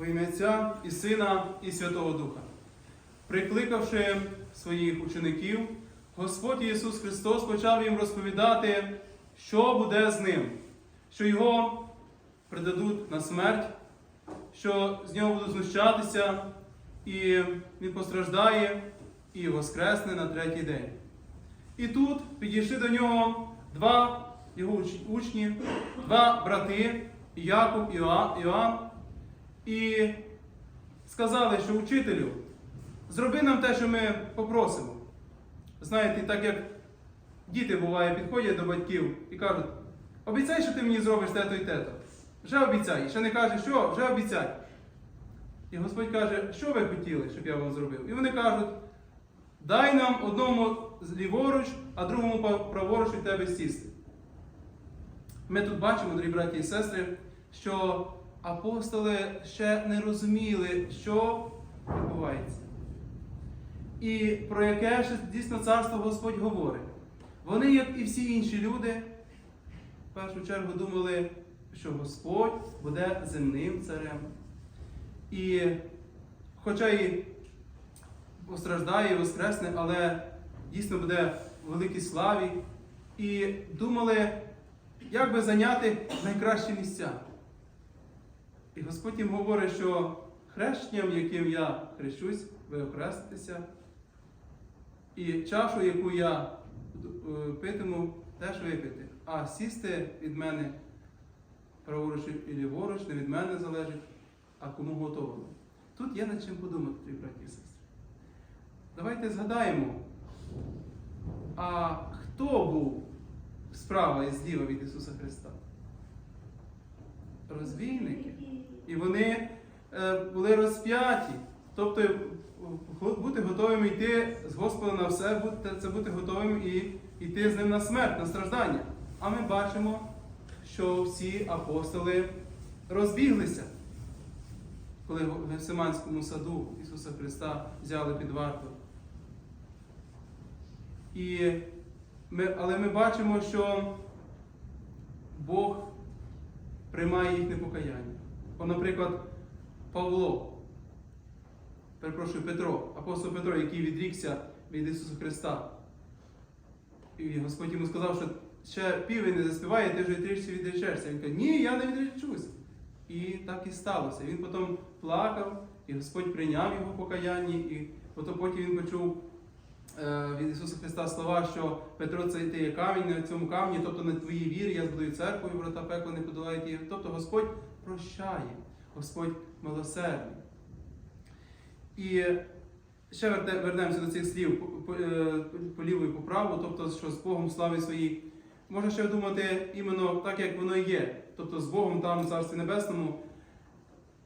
Во ім'я Отця і Сина, і Святого Духа. Прикликавши своїх учеників, Господь Ісус Христос почав їм розповідати, що буде з ним, що його придадуть на смерть, що з нього будуть знущатися, і він постраждає і воскресне на третій день. І тут підійшли до нього два його учні, два брати, Яков і Іоа- Іоанн, і сказали, що учителю, зроби нам те, що ми попросимо. Знаєте, так як діти буває, підходять до батьків і кажуть, обіцяй, що ти мені зробиш те-то і те-то. Вже обіцяй. І ще не каже, що, вже обіцяй. І Господь каже, що ви хотіли, щоб я вам зробив? І вони кажуть, дай нам одному ліворуч, а другому праворуч від тебе сісти. Ми тут бачимо, дорогі браті і сестри, що апостоли ще не розуміли, що відбувається. І про яке ж дійсно царство Господь говорить. Вони, як і всі інші люди, в першу чергу думали, що Господь буде земним царем. І хоча і постраждає і воскресне, але дійсно буде в великій славі. І думали, як би зайняти найкращі місця. І Господь їм говорить, що хрещенням, яким я хрещусь, ви охреститеся, і чашу, яку я е, питиму, теж випити. А сісти від мене праворуч і ліворуч не від мене залежить, а кому готовано. Тут є над чим подумати, браті і сестри. Давайте згадаємо, а хто був справа і зліва від Ісуса Христа? Розбійники. І вони е, були розп'яті. Тобто е, бути готовими йти з Господа на все, це бути готовим і йти з ним на смерть, на страждання. А ми бачимо, що всі апостоли розбіглися, коли в Гефсиманському саду Ісуса Христа взяли під варту. І ми, але ми бачимо, що Бог приймає їхнє покаяння. О, наприклад, Павло, перепрошую, Петро, апостол Петро, який відрікся від Ісуса Христа. І Господь йому сказав, що ще півень не заспіває, ти вже трішки відречешся. Він каже, ні, я не відречусь. І так і сталося. Він потім плакав, і Господь прийняв його покаяння, і потім він почув від Ісуса Христа слова, що Петро, це ти є камінь на цьому камні, тобто на твоїй вірі я збудую церкву, і врата пекла не подолають її. Тобто Господь прощає, Господь милосердний. І ще вернемося до цих слів е, по ліву і по праву, тобто, що з Богом слави своїй. Можна ще думати іменно так, як воно є. Тобто з Богом там, в Царстві Небесному,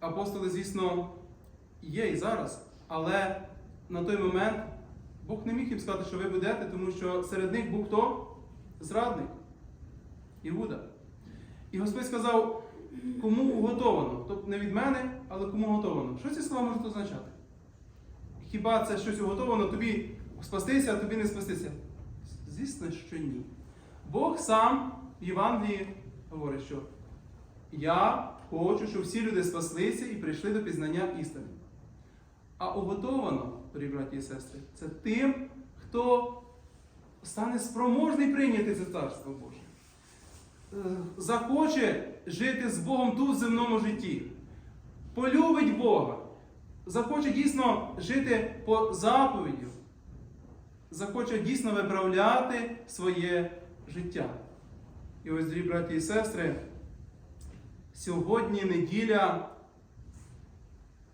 апостоли, звісно, є і зараз, але на той момент Бог не міг їм сказати, що ви будете, тому що серед них був хто? Зрадник. Іуда. І Господь сказав, кому уготовано. Тобто не від мене, але кому готовано. Що ці слова можуть означати? Хіба це щось уготовано тобі спастися, а тобі не спастися? Звісно, що ні. Бог сам в Євангелії говорить, що я хочу, щоб всі люди спаслися і прийшли до пізнання істини. А уготовано, дорогі браті і сестри, це тим, хто стане спроможний прийняти це царство Боже. Е, Захоче жити з Богом тут в земному житті, полюбить Бога, захоче дійсно жити по заповідю, захоче дійсно виправляти своє життя. І ось, дорогі браті і сестри, сьогодні неділя,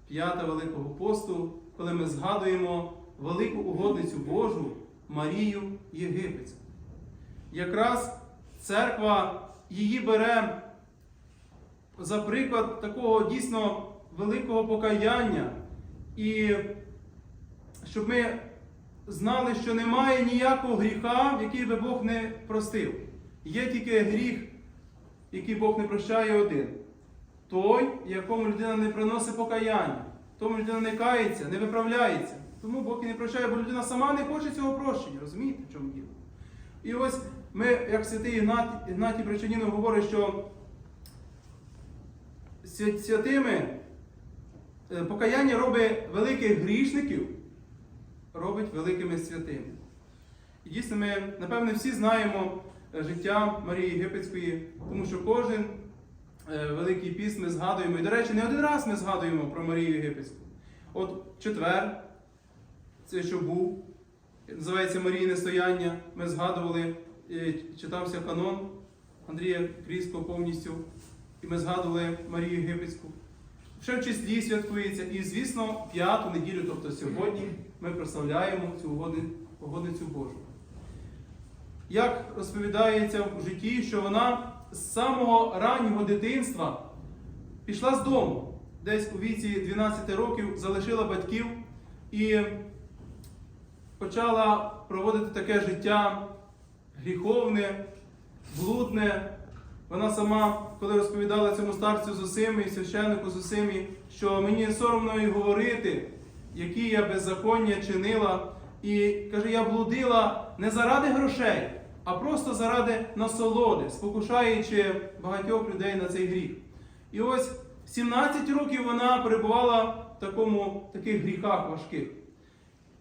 п'ята Великого посту, коли ми згадуємо велику угодницю Божу Марію Єгипетську. Якраз церква її бере за приклад такого дійсно великого покаяння, і щоб ми знали, що немає ніякого гріха, який би Бог не простив. Є тільки гріх, який Бог не прощає один. Той, якому людина не приносить покаяння, тому людина не кається, не виправляється. Тому Бог і не прощає, бо людина сама не хоче цього прощення. Розумієте, в чому діло? І ось ми, як святий Ігнат, Ігнатій Причинінов говорить, що святими е, покаяння робить великих грішників, робить великими святими. І дійсно, ми, напевне, всі знаємо е, життя Марії Єгипетської, тому що кожен великий піст ми згадуємо. І, до речі, не один раз ми згадуємо про Марію Єгипетську. От четвер, це що був, називається Марійне стояння. Ми згадували, е, читався канон Андрія Крійського повністю, і ми згадували Марію Єгипетську. Ще в числі святкується, і, звісно, п'яту неділю, тобто сьогодні, ми прославляємо цю угодни- угодницю Божу. Як розповідається в житті, що вона з самого раннього дитинства пішла з дому, десь у віці 12 років залишила батьків і почала проводити таке життя гріховне, блудне. Вона сама, коли розповідала цьому старцю Зосимі і священнику Зосимі, що мені соромно і говорити, які я беззаконня чинила, і каже, я блудила не заради грошей, а просто заради насолоди, спокушаючи багатьох людей на цей гріх. І ось 17 років вона перебувала в такому, таких гріхах важких.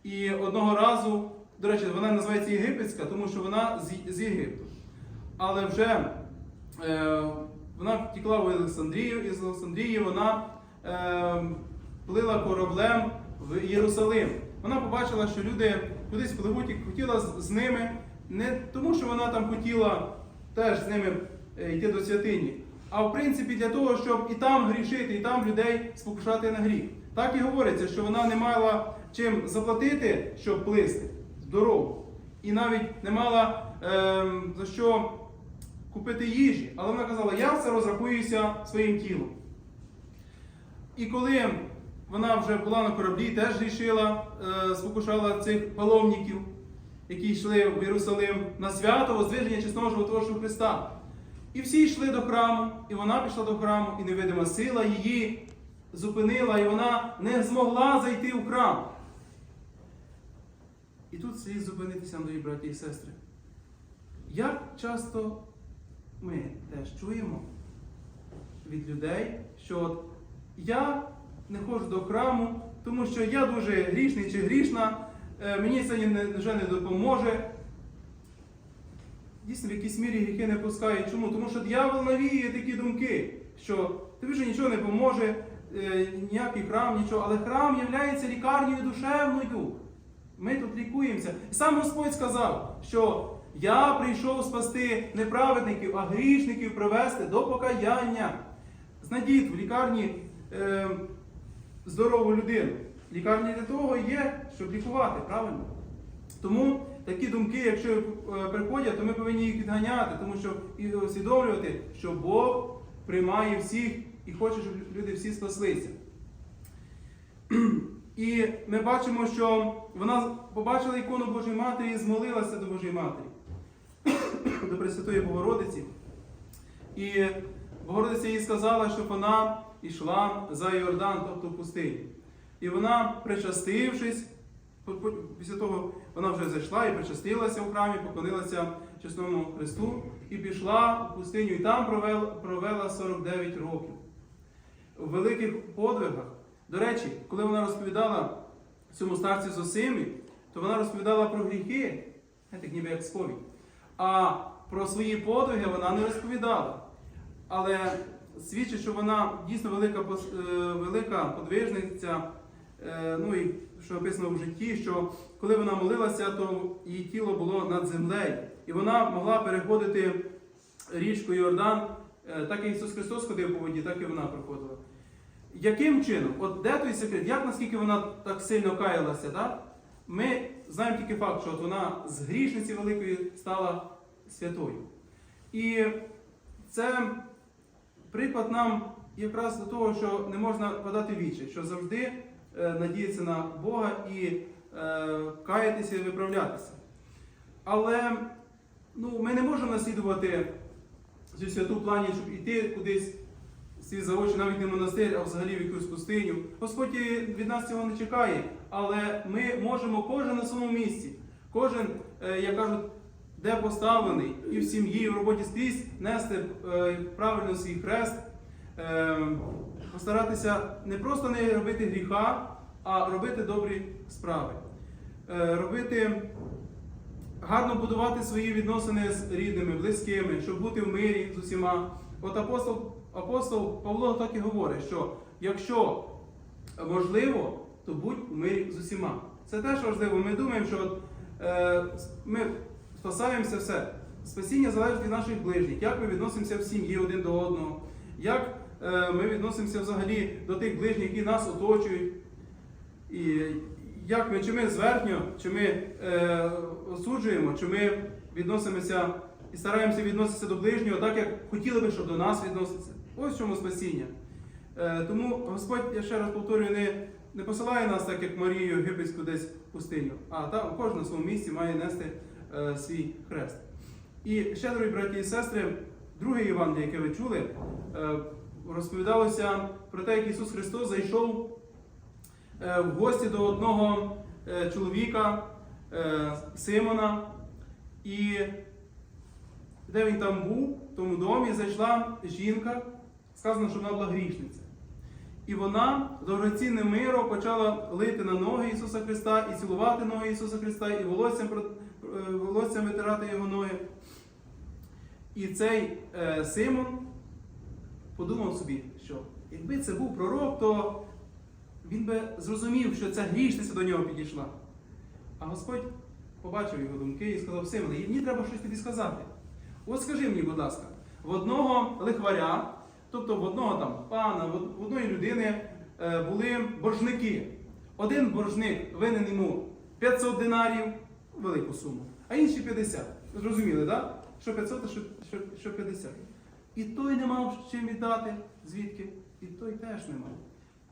І одного разу, до речі, вона називається Єгипетська, тому що вона з, з Єгипту. Але вже е, вона втекла в Олександрію, і з Олександрії вона е, плила кораблем в Єрусалим. Вона побачила, що люди кудись пливуть і хотіла з, з ними, не тому, що вона там хотіла теж з ними е, йти до святині, а в принципі для того, щоб і там грішити, і там людей спокушати на гріх. Так і говориться, що вона не мала чим заплатити, щоб плисти дорогу. І навіть не мала ем, за що купити їжі. Але вона казала, я все розрахуюся своїм тілом. І коли вона вже була на кораблі, теж рішила, е, спокушала цих паломників, які йшли в Єрусалим на свято возвиження чесного животворчого Христа. І всі йшли до храму, і вона пішла до храму, і невидима сила її зупинила, і вона не змогла зайти в храм. І тут слід зупинитися, дорогі браті і сестри. Як часто ми теж чуємо від людей, що от я не ходжу до храму, тому що я дуже грішний чи грішна, мені це вже не допоможе. Дійсно, в якійсь мірі гріхи не пускають. Чому? Тому що дьявол навіює такі думки, що тобі вже нічого не поможе, е, ніякий храм, нічого. Але храм є лікарнею душевною. Ми тут лікуємося. І сам Господь сказав, що я прийшов спасти не праведників, а грішників привести до покаяння. Знайдіть в лікарні е, здорову людину. Лікарні для того є, щоб лікувати, правильно? Тому такі думки, якщо е, приходять, то ми повинні їх відганяти, тому що і усвідомлювати, що Бог приймає всіх і хоче, щоб люди всі спаслися. І ми бачимо, що вона побачила ікону Божої Матері і змолилася до Божої Матері, до Пресвятої Богородиці. І Богородиця їй сказала, щоб вона йшла за Йордан, тобто в пустині. І вона, причастившись, після того вона вже зайшла і причастилася в храмі, поклонилася чесному Христу і пішла в пустиню, і там провела, провела 49 років. У великих подвигах. До речі, коли вона розповідала цьому старці Зосимі, то вона розповідала про гріхи, знаєте, ніби як сповідь. А про свої подвиги вона не розповідала. Але свідчить, що вона дійсно велика, е, велика подвижниця, ну і що написано в житті, що коли вона молилася, то її тіло було над землею. І вона могла переходити річку Йордан, е, так як Ісус Христос ходив по воді, так і вона проходила. Яким чином? От де той секрет? Як наскільки вона так сильно каялася? Да? Ми знаємо тільки факт, що от вона з грішниці великої стала святою. І це приклад нам якраз до того, що не можна подати вічі, що завжди е, надіятися на Бога і е, каятися і виправлятися. Але ну, ми не можемо наслідувати цю святу плані, щоб іти кудись свій заочі, навіть не монастир, а взагалі в якусь пустиню. Господь від нас цього не чекає, але ми можемо кожен на своєму місці, кожен, е, як кажуть, де поставлений, і в сім'ї, і в роботі скрізь нести е, правильно свій хрест, е, постаратися не просто не робити гріха, а робити добрі справи. Е, Робити гарно будувати свої відносини з рідними, близькими, щоб бути в мирі з усіма. От апостол, апостол Павло так і говорить, що якщо можливо, то будь у мирі з усіма. Це теж важливо. Ми думаємо, що от, е, ми спасаємося все. Спасіння залежить від наших ближніх, як ми відносимося в сім'ї один до одного, як ми відносимося взагалі до тих ближніх, які нас оточують. І як ми, чи ми зверхньо, чи ми е, осуджуємо, чи ми відносимося і стараємося відноситися до ближнього так, як хотіли би, щоб до нас відноситься. Ось в чому спасіння. Е, тому Господь, я ще раз повторюю, не, не посилає нас так, як Марію Єгипетську десь в пустиню, а там кожен на своєму місці має нести е, свій хрест. І ще, дорогі браті і сестри, друге Євангеліє, яке ви чули, е, розповідалося про те, як Ісус Христос зайшов е, в гості до одного е, чоловіка е, Симона, і де він там був, в тому домі зайшла жінка, сказано, що вона була грішниця. І вона дорогоцінним миром почала лити на ноги Ісуса Христа і цілувати ноги Ісуса Христа, і волоссям, волоссям витирати його ноги. І цей е, Симон подумав собі, що якби це був пророк, то він би зрозумів, що ця грішниця до нього підійшла. А Господь побачив його думки і сказав: Симоне, мені треба щось тобі сказати. От скажи мені, будь ласка, в одного лихваря, тобто в одного там пана, в одної людини е, були боржники. Один боржник винен йому 500 динарів, велику суму, а інші 50. Зрозуміли, так? Що 500, а що 50. І той не мав чим віддати, звідки, і той теж не мав.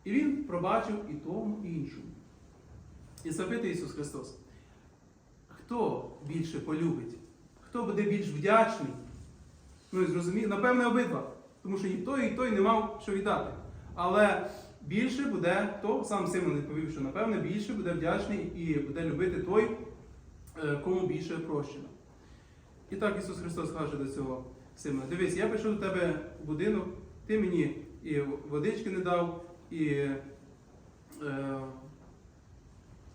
І він пробачив і тому, і іншому. І запитує Ісус Христос, хто більше полюбить? Хто буде більш вдячний? Ну і зрозумів, напевне, обидва. Тому що і той, і той не мав що віддати. Але більше буде, то сам Симон відповів, що напевне більше буде вдячний і буде любити той, е, кому більше прощено. І так Ісус Христос каже до цього Симона, дивись, я прийшов до тебе в будинок, ти мені і водички не дав, і е,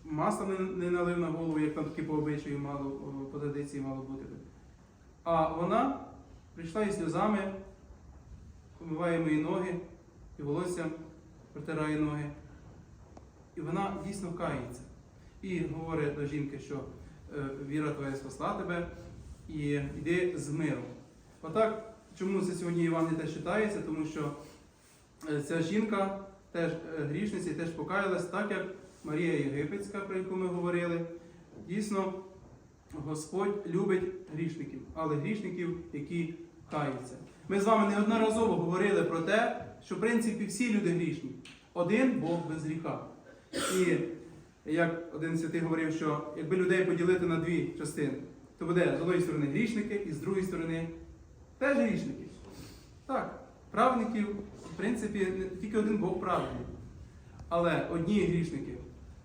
масла не, не налив на голову, як там таки по обичаю мало, по традиції мало бути. А вона прийшла із сльозами, помиває мої ноги і волосся протирає ноги. І вона дійсно кається. І говорить до жінки, що е, віра твоя спасла тебе і йди з миром. Отак, чому це сьогодні Іван теж читається, тому що е, ця жінка теж е, грішниця і теж покаялась, так як Марія Єгипетська, про яку ми говорили. Дійсно, Господь любить грішників, але грішників, які каються. Ми з вами неодноразово говорили про те, що в принципі всі люди грішні. Один Бог без гріха. І як один святий говорив, що якби людей поділити на дві частини, то буде з одної сторони грішники і з другої сторони теж грішники. Так, праведників, в принципі, тільки один Бог праведний. Але одні грішники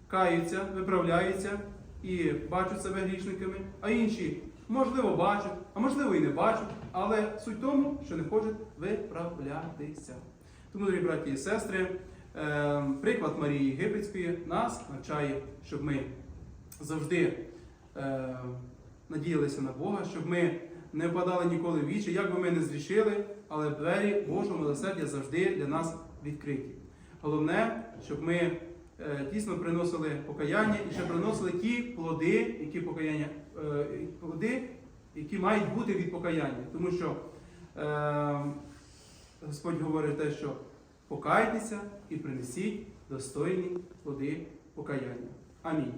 каються, виправляються і бачать себе грішниками, а інші, можливо, бачать, а можливо і не бачать, але суть тому, що не хочуть виправлятися. Тому, дорогі браті і сестри, е, приклад Марії Єгипетської нас навчає, щоб ми завжди е, надіялися на Бога, щоб ми не впадали ніколи в вічі, як би ми не зрішили, але двері Божого милосердя завжди для нас відкриті. Головне, щоб ми е, дійсно приносили покаяння і ще приносили ті плоди, які покаяння, е, плоди, які мають бути від покаяння. Тому що е, Господь говорить те, що покайтеся і принесіть достойні плоди покаяння. Амінь.